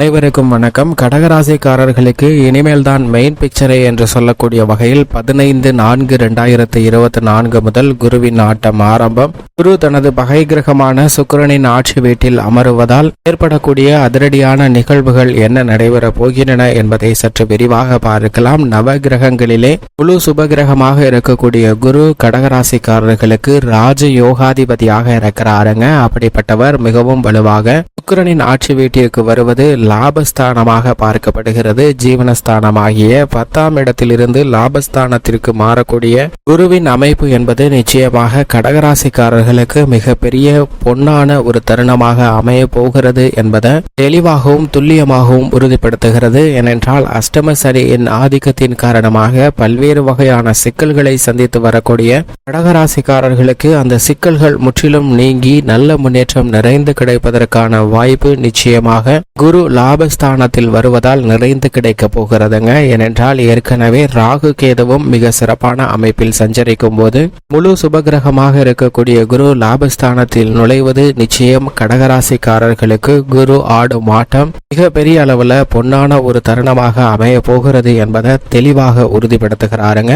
அனைவருக்கும் வணக்கம். கடகராசிக்காரர்களுக்கு இனிமேல் தான் மெயின் பிக்சரே என்று சொல்லக்கூடிய வகையில் பதினைந்து நான்கு இரண்டாயிரத்து இருபத்தி நான்கு முதல் குருவின் ஆட்டம் ஆரம்பம். குரு தனது பகை கிரகமான சுக்கிரனின் ஆட்சி வீட்டில் அமருவதால் ஏற்படக்கூடிய அதிரடியான நிகழ்வுகள் என்ன நடைபெறப் போகின்றன என்பதை சற்று விரிவாக பார்க்கலாம். நவ கிரகங்களிலே முழு சுபகிரகமாக இருக்கக்கூடிய குரு கடகராசிக்காரர்களுக்கு ராஜ யோகாதிபதியாக இருக்கிறாருங்க. அப்படிப்பட்டவர் மிகவும் வலுவாக சுக்கிரனின் ஆட்சி வீட்டிற்கு வருவது லாபஸ்தானமாக பார்க்கப்படுகிறது. ஜீவனஸ்தானமாகிய பத்தாம் இடத்திலிருந்து லாபஸ்தானத்திற்கு மாறக்கூடிய குருவின் அமைப்பு என்பது நிச்சயமாக கடகராசிக்காரர்களுக்கு மிகப்பெரிய பொன்னான ஒரு தருணமாக அமைய போகிறது என்பதை தெளிவாகவும் துல்லியமாகவும் உறுதிப்படுத்துகிறது. ஏனென்றால் அஷ்டம சனியின் ஆதிக்கத்தின் காரணமாக பல்வேறு வகையான சிக்கல்களை சந்தித்து வரக்கூடிய கடகராசிக்காரர்களுக்கு அந்த சிக்கல்கள் முற்றிலும் நீங்கி நல்ல முன்னேற்றம் நிறைந்து கிடைப்பதற்கான வாய்ப்பு நிச்சயமாக குரு லாபஸ்தானத்தில் வருவதால் நிறைந்து கிடைக்க போகிறதுங்க. ஏனென்றால் ஏற்கனவே ராகு கேதுவும் மிக சிறப்பான அமைப்பில் சஞ்சரிக்கும் போது முழு சுபகிரகமாக இருக்கக்கூடிய குரு லாபஸ்தானத்தில் நுழைவது நிச்சயம் கடகராசிக்காரர்களுக்கு குரு ஆடும் ஆட்டம் மிக பெரிய அளவுல பொன்னான ஒரு தருணமாக அமைய போகிறது என்பதை தெளிவாக உறுதிப்படுத்துகிறாருங்க.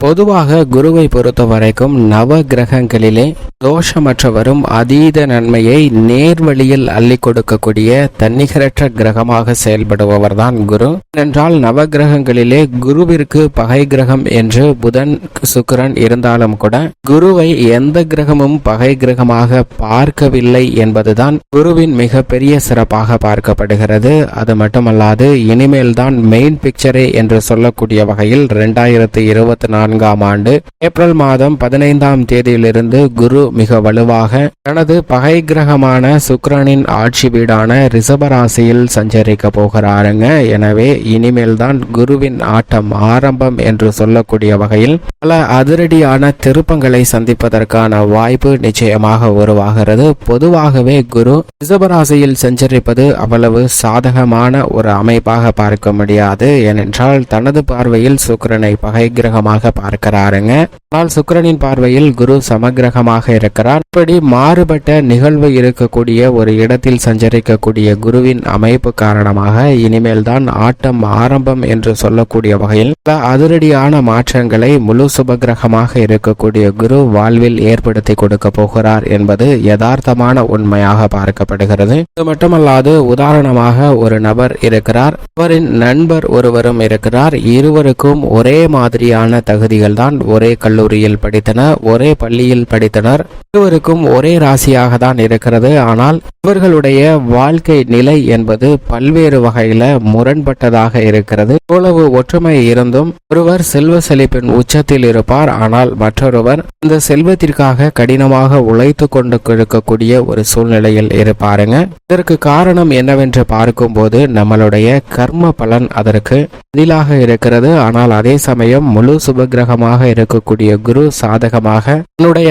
பொதுவாக குருவை பொறுத்த வரைக்கும் நவ கிரகங்களிலே தோஷமற்றவரும் அதீத நன்மையை நேர்வழியில் அள்ளி கொடுக்கக்கூடிய தன்னிகரற்ற கிரகமாக செயல்படுபவர் தான் குரு. என்றால் நவ கிரகங்களிலே குருவிற்கு பகை கிரகம் என்று புதன் சுக்கிரன் இருந்தாலும் கூட குருவை எந்த கிரகமும் பகை கிரகமாக பார்க்கவில்லை என்பதுதான் குருவின் மிகப்பெரிய சிறப்பாக பார்க்கப்படுகிறது. அது மட்டுமல்லாது இனிமேல் தான் மெயின் பிக்சரே என்று சொல்லக்கூடிய வகையில் இரண்டாயிரத்தி இருபத்தி நான்காம் ஆண்டு ஏப்ரல் மாதம் பதினைந்தாம் தேதியிலிருந்து குரு மிக வலுவாக தனது பகை கிரகமான சுக்ரனின் ஆட்சி வீடான ரிஷபராசியில் சஞ்சரிக்க போகிறாருங்க. எனவே இனிமேல் தான் குருவின் ஆட்டம் ஆரம்பம் என்று சொல்லக்கூடிய வகையில் பல அதிரடியான திருப்பங்களை சந்திப்பதற்கான வாய்ப்பு நிச்சயமாக உருவாகிறது. பொதுவாகவே குரு ரிஷபராசியில் சஞ்சரிப்பது அவ்வளவு சாதகமான ஒரு அமைப்பாக பார்க்க முடியாது. ஏனென்றால் தனது பார்வையில் சுக்கரனை பகை கிரகமாக பார்க்கிறாருங்க. ஆனால் சுக்கிரனின் பார்வையில் குரு சமகிரகமாக இருக்கிறார். இப்படி மாறுபட்ட நிகழ்வு இருக்கக்கூடிய ஒரு இடத்தில் சஞ்சரிக்கக்கூடிய குருவின் அமைப்பு காரணமாக இனிமேல் தான் ஆட்டம் ஆரம்பம் என்று சொல்லக்கூடிய வகையில் அதிரடியான மாற்றங்களை முழு சுபகிரகமாக இருக்கக்கூடிய குரு வாழ்வில் ஏற்படுத்தி கொடுக்க போகிறார் என்பது யதார்த்தமான உண்மையாக பார்க்கப்படுகிறது. இது மட்டுமல்லாது உதாரணமாக ஒரு நபர் இருக்கிறார். அவரின் நண்பர் ஒருவரும் இருக்கிறார். இருவருக்கும் ஒரே மாதிரியான தகுதிகள் தான் ஒரே கல்லூரியில் படித்தனர் ஒரே பள்ளியில் படித்தனர். இருவருக்கும் ஒரே ராசியாக தான் இருக்கிறது. ஆனால் இவர்களுடைய வாழ்க்கை நிலை என்பது பல்வேறு வகையில முரண்பட்டதாக இருக்கிறது. இவ்வளவு ஒற்றுமை இருந்தும் ஒருவர் செல்வ செழிப்பின் உச்சத்தில் இருப்பார். ஆனால் மற்றொருவர் இந்த செல்வத்திற்காக கடினமாக உழைத்து கொண்டு இருக்கக்கூடிய ஒரு சூழ்நிலையில் இருப்பாருங்க. இதற்கு காரணம் என்னவென்று பார்க்கும்போது நம்மளுடைய கர்ம பலன் அதற்கு பதிலாக இருக்கிறது. ஆனால் அதே சமயம் முழு சுபகிர கிரகமாக இருக்கக்கூடிய குரு சாதகமாக தன்னுடைய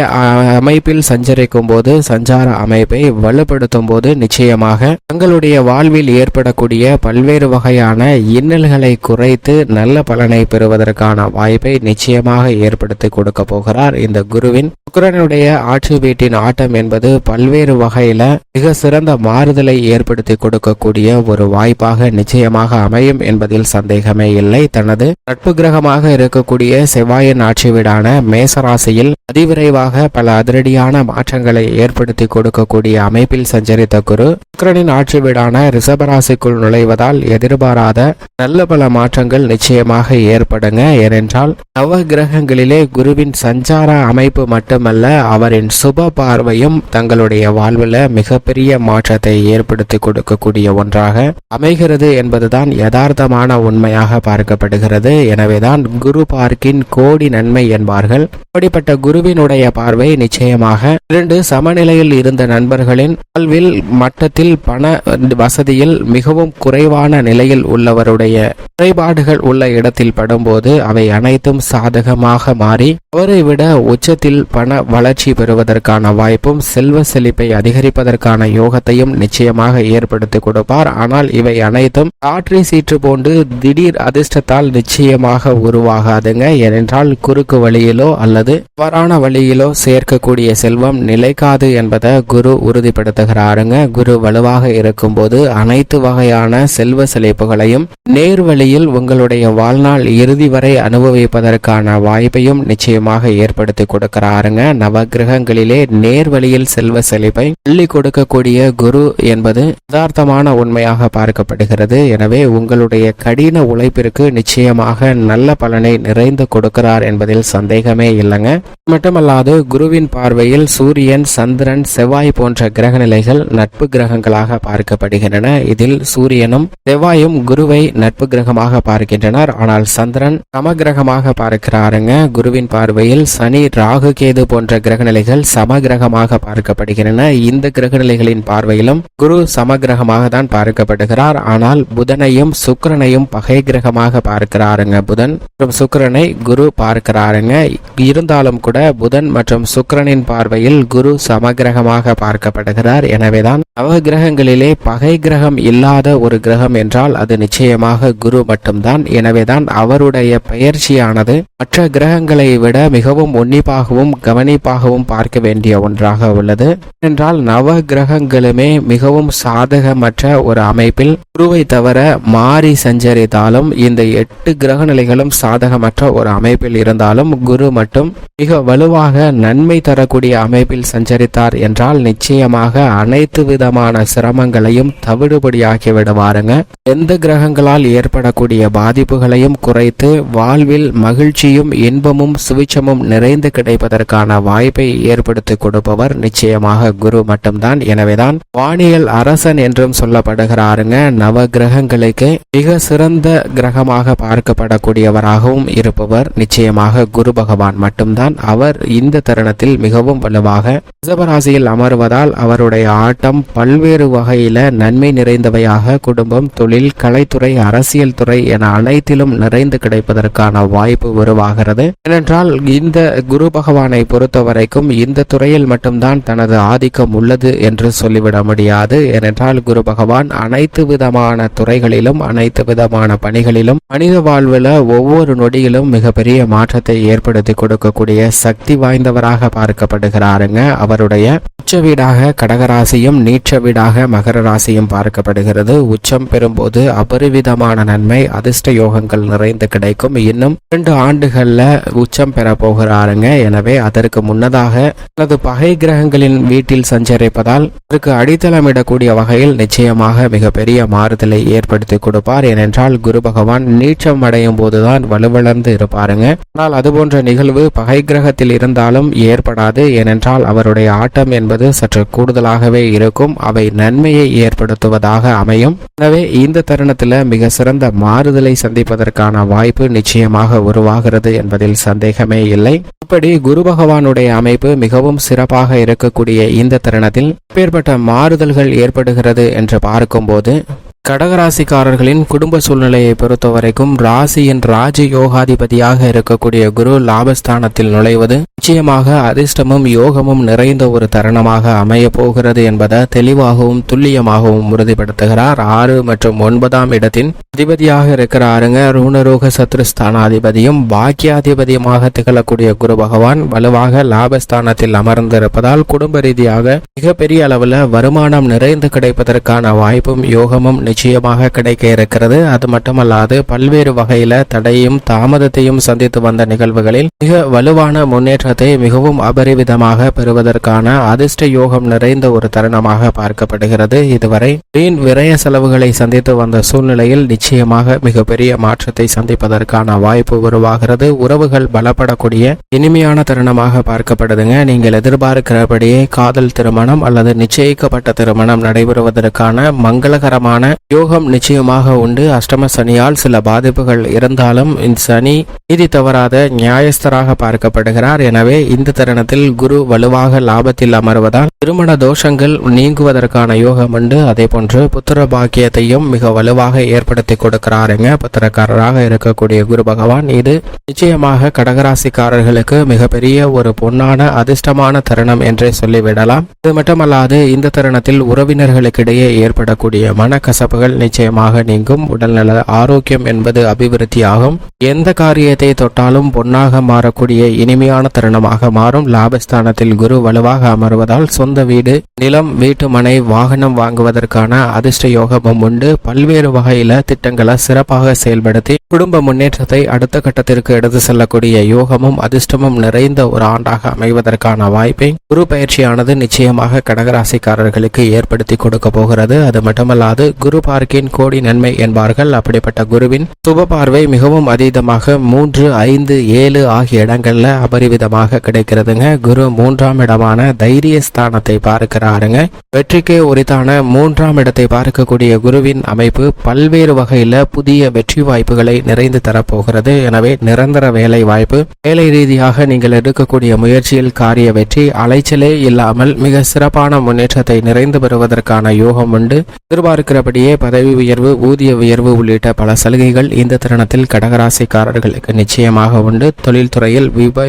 அமைப்பில் சஞ்சரிக்கும் போது சஞ்சார அமைப்பை வலுப்படுத்தும் போது நிச்சயமாக தங்களுடைய வாழ்வில் ஏற்படக்கூடிய பல்வேறு வகையான இன்னல்களை குறைத்து நல்ல பலனை பெறுவதற்கான வாய்ப்பை நிச்சயமாக ஏற்படுத்தி கொடுக்க போகிறார் இந்த குருவின். சுக்கரனுடைய ஆட்சி வீட்டின் ஆட்டம் என்பது பல்வேறு வகையில மிக சிறந்த மாறுதலை ஏற்படுத்தி கொடுக்கக்கூடிய ஒரு வாய்ப்பாக நிச்சயமாக அமையும் என்பதில் சந்தேகமே இல்லை. தனது நட்பு கிரகமாக இருக்கக்கூடிய செவ்வாயின் ஆட்சி வீடான மேசராசியில் அதிவிரைவாக பல அதிரடியான மாற்றங்களை ஏற்படுத்தி கொடுக்கக்கூடிய அமைப்பில் சஞ்சரித்த குரு சுக்கரனின் ஆட்சி வீடான ரிஷபராசிக்குள் நுழைவதால் எதிர்பாராத நல்ல பல மாற்றங்கள் நிச்சயமாக ஏற்படுங்க. ஏனென்றால் நவ கிரகங்களிலே குருவின் சஞ்சார அமைப்பு மட்டுமல்ல அவரின் சுப பார்வையும் தங்களுடைய வாழ்வில் மிகப்பெரிய மாற்றத்தை ஏற்படுத்தி கொடுக்கக்கூடிய ஒன்றாக அமைகிறது என்பதுதான் யதார்த்தமான உண்மையாக பார்க்கப்படுகிறது. எனவேதான் குரு பார்க்கின் கோடி நன்மை என்பார்கள். அப்படிப்பட்ட குருவினுடைய பார்வை நிச்சயமாக இரண்டு சமநிலையில் இருந்த நண்பர்களின் வாழ்வில் மட்டத்தில் பண வசதியில் மிகவும் குறைவான நிலையில் உள்ளவருடைய குறைபாடுகள் உள்ள இடத்தில் படும்போது அவை அனைத்தும் சாதகமாக மாறி அவரை விட உச்சத்தில் பண வளர்ச்சி பெறுவதற்கான வாய்ப்பும் செல்வ செழிப்பை அதிகரிப்பதற்கான யோகத்தையும் நிச்சயமாக ஏற்படுத்தி கொடுப்பார். ஆனால் இவை அனைத்தும் காற்றை சீற்று போன்று திடீர் அதிர்ஷ்டத்தால் நிச்சயமாக உருவாகாதுங்க ஏனென்றால் குறுக்கு வழியிலோ அல்லது தவறான வழியிலோ சேர்க்கக்கூடிய செல்வம் நிலைக்காது என்பதை குரு உறுதிப்படுத்துகிறாருங்க. குரு வலுவாக இருக்கும்போது அனைத்து வகையான செல்வ செழிப்புகளையும் நேர்வழியில் உங்களுடைய வாழ்நாள் இறுதி வரை அனுபவிப்பதற்கான வாய்ப்பையும் நிச்சயமாக ஏற்படுத்தி கொடுக்கிறாருங்க. நவகிரகங்களிலே நேர்வழியில் செல்வ செழிப்பை அள்ளி கொடுக்கக்கூடிய குரு என்பது யதார்த்தமான உண்மையாக பார்க்கப்படுகிறது. எனவே உங்களுடைய கடின உழைப்பிற்கு நிச்சயமாக நல்ல பலனை நிறைந்து கொடுக்கிறார் என்பதில் சந்தேகமே இல்லைங்க. மட்டுமல்லாது குருவின் பார்வையில் சூரியன் சந்திரன் செவ்வாய் போன்ற கிரக நிலைகள் நட்பு கிரகங்களாக பார்க்கப்படுகின்றன. இதில் சூரியனும் செவ்வாயும் குருவை நட்பு கிரகமாக பார்க்கின்றனர். ஆனால் சந்திரன் சமகிரகமாக பார்க்கிறாருங்க. குருவின் பார்வையில் சனி ராகு கேது போன்ற கிரக நிலைகள் சமகிரகமாக பார்க்கப்படுகின்றன. இந்த கிரக நிலைகளின் பார்வையிலும் குரு சமகிரகமாக தான் பார்க்கப்படுகிறார். ஆனால் புதனையும் சுக்கிரனையும் பகை கிரகமாக பார்க்கிறாருங்க புதன். மற்றும் சுக்கிரனை குரு பார்க்கிறாருங்க. இருந்தாலும் கூட புதன் மற்றும் சுக்கிரனின் பார்வையில் குரு சமகிரகமாக பார்க்கப்படுகிறார். எனவேதான் நவகிரகங்களிலே பகை கிரகம் இல்லாத ஒரு கிரகம் என்றால் அது நிச்சயமாக குரு மட்டும்தான். எனவேதான் அவருடைய பெயர்ச்சியானது மற்ற கிரகங்களை விட மிகவும் உன்னிப்பாகவும் கவனிப்பாகவும் பார்க்க வேண்டிய ஒன்றாக உள்ளது. என்றால் நவ கிரகங்களுமே மிகவும் சாதகமற்ற ஒரு அமைப்பில் குருவை தவிர மாறி சஞ்சரித்தாலும் இந்த எட்டு கிரக நிலைகளும் சாதகமற்ற ஒரு அமைப்பில் இருந்தாலும் குரு மட்டும் மிக வலுவாக நன்மை தரக்கூடிய அமைப்பில் சஞ்சரித்தார் என்றால் நிச்சயமாக அனைத்து விதமான சிரமங்களையும் தவிடுபடியாக்கி விடுவாருங்க. எந்த கிரகங்களால் ஏற்படக்கூடிய பாதிப்புகளையும் குறைத்து வாழ்வில் மகிழ்ச்சியும் இன்பமும் சுவிச்சமும் நிறைந்து கிடைப்பதற்கான வாய்ப்பை ஏற்படுத்தி கொடுப்பவர் நிச்சயமாக குரு மட்டும்தான். எனவேதான் வானியல் அரசன் என்றும் சொல்லப்படுகிறாருங்க. நவ கிரகங்களுக்கு மிக சிறந்த கிரகமாக பார்க்கப்படக்கூடியவராகவும் இருப்பவர். நிச்சயமாக குரு பகவான் மட்டும்தான். அவர் இந்த தருணத்தில் மிகவும் வலுவாக ரிசபராசியில் அமர்வதால் அவருடைய ஆட்டம் பல்வேறு வகையில நன்மை நிறைந்தவையாக குடும்பம் தொழில் கலைத்துறை அரசியல் துறை என அனைத்திலும் நிறைந்து கிடைப்பதற்கான வாய்ப்பு உருவாகிறது. ஏனென்றால் இந்த குரு பகவானை பொறுத்த வரைக்கும் இந்த துறையில் மட்டும்தான் தனது ஆதிக்கம் உள்ளது என்று சொல்லிவிட முடியாது. ஏனென்றால் குரு பகவான் அனைத்து விதமான துறைகளிலும் அனைத்து விதமான பணிகளிலும் மனித வாழ்வில் ஒவ்வொரு நொடியிலும் மிகப்பெரிய மாற்றத்தை ஏற்படுத்தி கொடுக்கக்கூடிய சக்தி வாய்ந்தவராக பார்க்கப்படுகிறாருங்க. அவருடைய உச்ச வீடாக கடகராசியும் நீச்ச வீடாக மகர ராசியும் பார்க்கப்படுகிறது. உச்சம் பெறும்போது அபரிவிதமான நன்மை அதிர்ஷ்ட யோகங்கள் நிறைந்து கிடைக்கும். இன்னும் இரண்டு ஆண்டுகள்ல உச்சம் பெற போகிறாருங்க. எனவே அதற்கு முன்னதாக அல்லது பகை கிரகங்களின் வீட்டில் சஞ்சரிப்பதால் அதற்கு அடித்தளமிடக்கூடிய வகையில் நிச்சயமாக மிகப்பெரிய மாறுதலை ஏற்படுத்தி கொடுப்பார். ஏனென்றால் குரு பகவான் நீச்சம் அடையும் போதுதான் வலுவிழந்து பாருங்க. ஆனால் அதுபோன்ற நிகழ்வு பகை கிரகத்தில் இருந்தாலும் ஏற்படாது. ஏனென்றால் அவருடைய ஆட்டம் என்பது சற்று கூடுதலாகவே இருக்கும். அவை நன்மையை ஏற்படுத்துவதாக அமையும். எனவே இந்த தருணத்தில் மிக சிறந்த மாறுதலை சந்திப்பதற்கான வாய்ப்பு நிச்சயமாக உருவாகிறது என்பதில் சந்தேகமே இல்லை. இப்படி குரு பகவானுடைய அமைப்பு மிகவும் சிறப்பாக இருக்கக்கூடிய இந்த தருணத்தில் எப்பேற்பட்ட மாறுதல்கள் ஏற்படுகிறது என்று பார்க்கும்போது கடகராசிக்காரர்களின் குடும்ப சூழ்நிலையை பொறுத்தவரைக்கும் ராசியின் ராஜ யோகாதிபதியாக இருக்கக்கூடிய குரு லாபஸ்தானத்தில் நுழைவது நிச்சயமாக அதிர்ஷ்டமும் யோகமும் நிறைந்த ஒரு தருணமாக அமைய போகிறது என்பதை தெளிவாகவும் துல்லியமாகவும் உறுதிப்படுத்துகிறார். ஆறு மற்றும் ஒன்பதாம் இடத்தின் அதிபதியாக இருக்கிறாருங்க ரூணரோக சத்ருஸ்தானாதிபதியும் பாக்கியாதிபதியுமாக திகழக்கூடிய குரு பகவான் வலுவாக லாபஸ்தானத்தில் அமர்ந்திருப்பதால் குடும்ப ரீதியாக மிகப்பெரிய அளவில் வருமானம் நிறைந்து கிடைப்பதற்கான வாய்ப்பும் யோகமும் நிச்சயமாக கிடைக்க இருக்கிறது. அது மட்டுமல்லாது பல்வேறு வகையில தடையும் தாமதத்தையும் சந்தித்து வந்த நிகழ்வுகளில் மிக வலுவான முன்னேற்றத்தை மிகவும் அபரிவிதமாக பெறுவதற்கான அதிர்ஷ்ட யோகம் நிறைந்த ஒரு தருணமாக பார்க்கப்படுகிறது. இதுவரை வீண் விரய செலவுகளை சந்தித்து வந்த சூழ்நிலையில் நிச்சயமாக மிகப்பெரிய மாற்றத்தை சந்திப்பதற்கான வாய்ப்பு உருவாகிறது. உறவுகள் பலப்படக்கூடிய இனிமையான தருணமாக பார்க்கப்படுதுங்க. நீங்கள் எதிர்பார்க்கிறபடியே காதல் திருமணம் அல்லது நிச்சயிக்கப்பட்ட திருமணம் நடைபெறுவதற்கான மங்களகரமான யோகம் நிச்சயமாக உண்டு. அஷ்டம சனியால் சில பாதிப்புகள் இருந்தாலும் இந்த சனி நீதி தவறாத நியாயஸ்தராக பார்க்கப்படுகிறார். என எனவே இந்த தருணத்தில் குரு வலுவாக லாபத்தில் அமர்வதால் திருமண தோஷங்கள் நீங்குவதற்கான யோகம் உண்டு. அதே போன்று புத்திர பாக்கியத்தையும் மிக வலுவாக ஏற்படுத்தி கொடுக்கிறாருங்க. புத்திரக்காரராக இருக்கக்கூடிய குரு பகவான் இது நிச்சயமாக கடகராசிக்காரர்களுக்கு மிகப்பெரிய ஒரு பொன்னான அதிர்ஷ்டமான தருணம் என்றே சொல்லிவிடலாம். இது மட்டுமல்லாது இந்த தருணத்தில் உறவினர்களுக்கிடையே ஏற்படக்கூடிய மனக்கசப்புகள் நிச்சயமாக நீங்கும். உடல்நல ஆரோக்கியம் என்பது அபிவிருத்தியாகும். எந்த காரியத்தை தொட்டாலும் பொன்னாக மாறக்கூடிய இனிமையான காரணமாக மாறும். லாபஸ்தானத்தில் குரு வலுவாக அமர்வதால் சொந்த வீடு நிலம் வீட்டு மனை வாகனம் வாங்குவதற்கான அதிர்ஷ்ட யோகமும் உண்டு. பல்வேறு வகையில திட்டங்களை சிறப்பாக செயல்படுத்தி குடும்ப முன்னேற்றத்தை அடுத்த கட்டத்திற்கு எடுத்து செல்லக்கூடிய யோகமும் அதிர்ஷ்டமும் நிறைந்த ஒரு ஆண்டாக அமைவதற்கான வாய்ப்பை குரு பயிற்சியானது நிச்சயமாக கடகராசிக்காரர்களுக்கு ஏற்படுத்தி கொடுக்க போகிறது. அது மட்டுமல்லாது குரு பார்க்கின் கோடி நன்மை என்பார்கள். அப்படிப்பட்ட குருவின் சுப பார்வை மிகவும் அதீதமாக மூன்று ஐந்து ஏழு ஆகிய இடங்கள்ல அபரிவிதமாக கிடைக்கிறதுங்க. குரு மூன்றாம் இடமான தைரிய ஸ்தானத்தை பார்க்கிறாருங்க. வெற்றிக்கு உரித்தான மூன்றாம் இடத்தை பார்க்கக்கூடிய குருவின் அமைப்பு பல்வேறு வகையில புதிய வெற்றி வாய்ப்புகளை நிறைந்து தரப்போகிறது. எனவே நிரந்தர வேலை வாய்ப்பு. வேலை ரீதியாக நீங்கள் எடுக்கக்கூடிய முயற்சியில் காரிய வெற்றி அலைச்சலே இல்லாமல் மிக சிறப்பான முன்னேற்றத்தை நிறைந்து பெறுவதற்கான யோகம் உண்டு. எதிர்பார்க்கிறபடியே பதவி உயர்வு ஊதிய உயர்வு உள்ளிட்ட பல சலுகைகள் இந்த தருணத்தில் கடகராசிக்காரர்களுக்கு நிச்சயமாக உண்டு. தொழில்துறையில் விப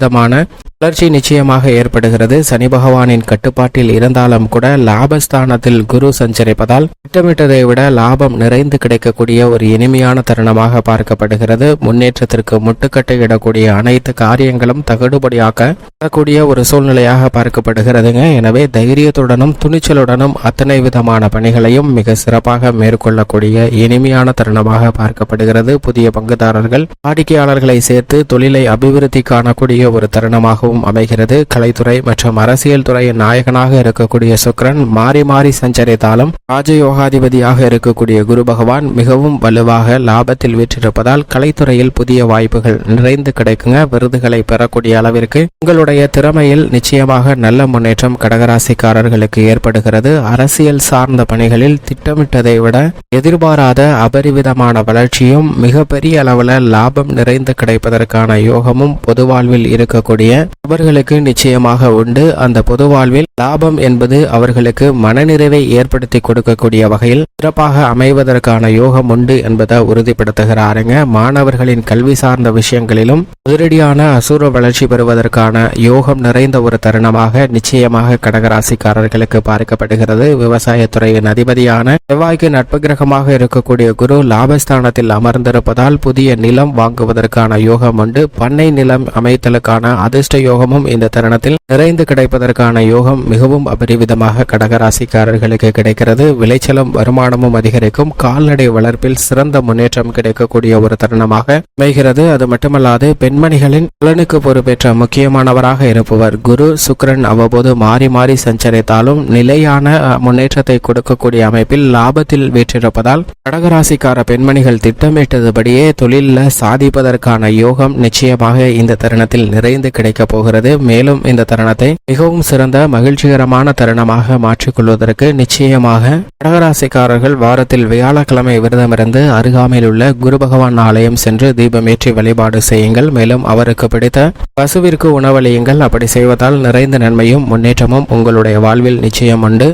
அபரிவிதமான வளர்ச்சி நிச்சயமாக ஏற்படுகிறது. சனி பகவானின் கட்டுப்பாட்டில் இருந்தாலும் கூட லாபஸ்தானத்தில் குரு சஞ்சரிப்பதால் திட்டமிட்டதை விட லாபம் நிறைந்து கிடைக்கக்கூடிய ஒரு இனிமையான தருணமாக பார்க்கப்படுகிறது. முன்னேற்றத்திற்கு முட்டுக்கட்டை இடக்கூடிய அனைத்து காரியங்களும் தகடுபடியாக்கூடிய ஒரு சூழ்நிலையாக பார்க்கப்படுகிறதுங்க. எனவே தைரியத்துடனும் துணிச்சலுடனும் அத்தனை விதமான பணிகளையும் மிக சிறப்பாக மேற்கொள்ளக்கூடிய இனிமையான தருணமாக பார்க்கப்படுகிறது. புதிய பங்குதாரர்கள் வாடிக்கையாளர்களை சேர்த்து தொழிலை அபிவிருத்தி காணக்கூடிய ஒரு தருணமாகவும் அமைகிறது. கலைத்துறை மற்றும் அரசியல் துறையின் நாயகனாக இருக்கக்கூடிய சுக்கிரன் மாறி மாறி சஞ்சரித்தாலும் ராஜயோகாதிபதியாக இருக்கக்கூடிய குரு பகவான் மிகவும் வலுவாக லாபத்தில் வீற்றிருப்பதால் கலைத்துறையில் புதிய வாய்ப்புகள் நிறைந்து கிடைக்குங்க. விருதுகளை பெறக்கூடிய அளவிற்கு உங்களுடைய திறமையில் நிச்சயமாக நல்ல முன்னேற்றம் கடகராசிக்காரர்களுக்கு ஏற்படுகிறது. அரசியல் சார்ந்த பணிகளில் திட்டமிட்டதை விட எதிர்பாராத அபரிவிதமான வளர்ச்சியும் மிகப்பெரிய அளவில் லாபம் நிறைந்து கிடைப்பதற்கான யோகமும் பொது வாழ்வில் இருக்கக்கூடிய நபர்களுக்கு நிச்சயமாக உண்டு. அந்த பொது வாழ்வில் லாபம் என்பது அவர்களுக்கு மனநிறைவை ஏற்படுத்தி கொடுக்கக்கூடிய வகையில் சிறப்பாக அமைவதற்கான யோகம் உண்டு என்பதை உறுதிப்படுத்துகிறாருங்க. மாணவர்களின் கல்வி சார்ந்த விஷயங்களிலும் அதிரடியான அசுர வளர்ச்சி பெறுவதற்கான யோகம் நிறைந்த ஒரு தருணமாக நிச்சயமாக கடகராசிக்காரர்களுக்கு பார்க்கப்படுகிறது. விவசாயத்துறையின் அதிபதியான செவ்வாய்க்கு நட்பு கிரகமாக இருக்கக்கூடிய குரு லாபஸ்தானத்தில் அமர்ந்திருப்பதால் புதிய நிலம் வாங்குவதற்கான யோகம் உண்டு. பண்ணை நிலம் அமைத்தலுக்கு அமைத்தலுக்கான அதிர்ஷ்ட யோகமும் இந்த தருணத்தில் நிறைந்து கிடைப்பதற்கான யோகம் மிகவும் அபரிவிதமாக கடகராசிக்காரர்களுக்கு கிடைக்கிறது. விளைச்சலும் வருமானமும் அதிகரிக்கும். கால்நடை வளர்ப்பில் சிறந்த முன்னேற்றம் கிடைக்கக்கூடிய ஒரு தருணமாக அமைகிறது. அது மட்டுமல்லாது பெண்மணிகளின் நலனுக்கு பொறுப்பேற்ற முக்கியமானவராக இருப்பவர் குரு சுக்ரன் அவ்வப்போது மாறி மாறி சஞ்சரித்தாலும் நிலையான முன்னேற்றத்தை கொடுக்கக்கூடிய அமைப்பில் லாபத்தில் வீற்றிருப்பதால் கடகராசிக்கார பெண்மணிகள் திட்டமிட்டதுபடியே தொழிலில் சாதிப்பதற்கான யோகம் நிச்சயமாக இந்த தருணத்தில் நிறைந்து கிடைக்கப் போகிறது. மேலும் இந்த தருணத்தை மிகவும் சிறந்த மகிழ்ச்சிகரமான தருணமாக மாற்றிக்கொள்வதற்கு நிச்சயமாக கடகராசிக்காரர்கள் வாரத்தில் வியாழக்கிழமை விரதமிருந்து அருகாமையில் உள்ள குரு பகவான் ஆலயம் சென்று தீபமேற்றி வழிபாடு செய்யுங்கள். மேலும் அவருக்கு பிடித்த பசுவிற்கு உணவளியுங்கள். அப்படி செய்வதால் நிறைந்த நன்மையும் முன்னேற்றமும் உங்களுடைய வாழ்வில் நிச்சயம் உண்டு.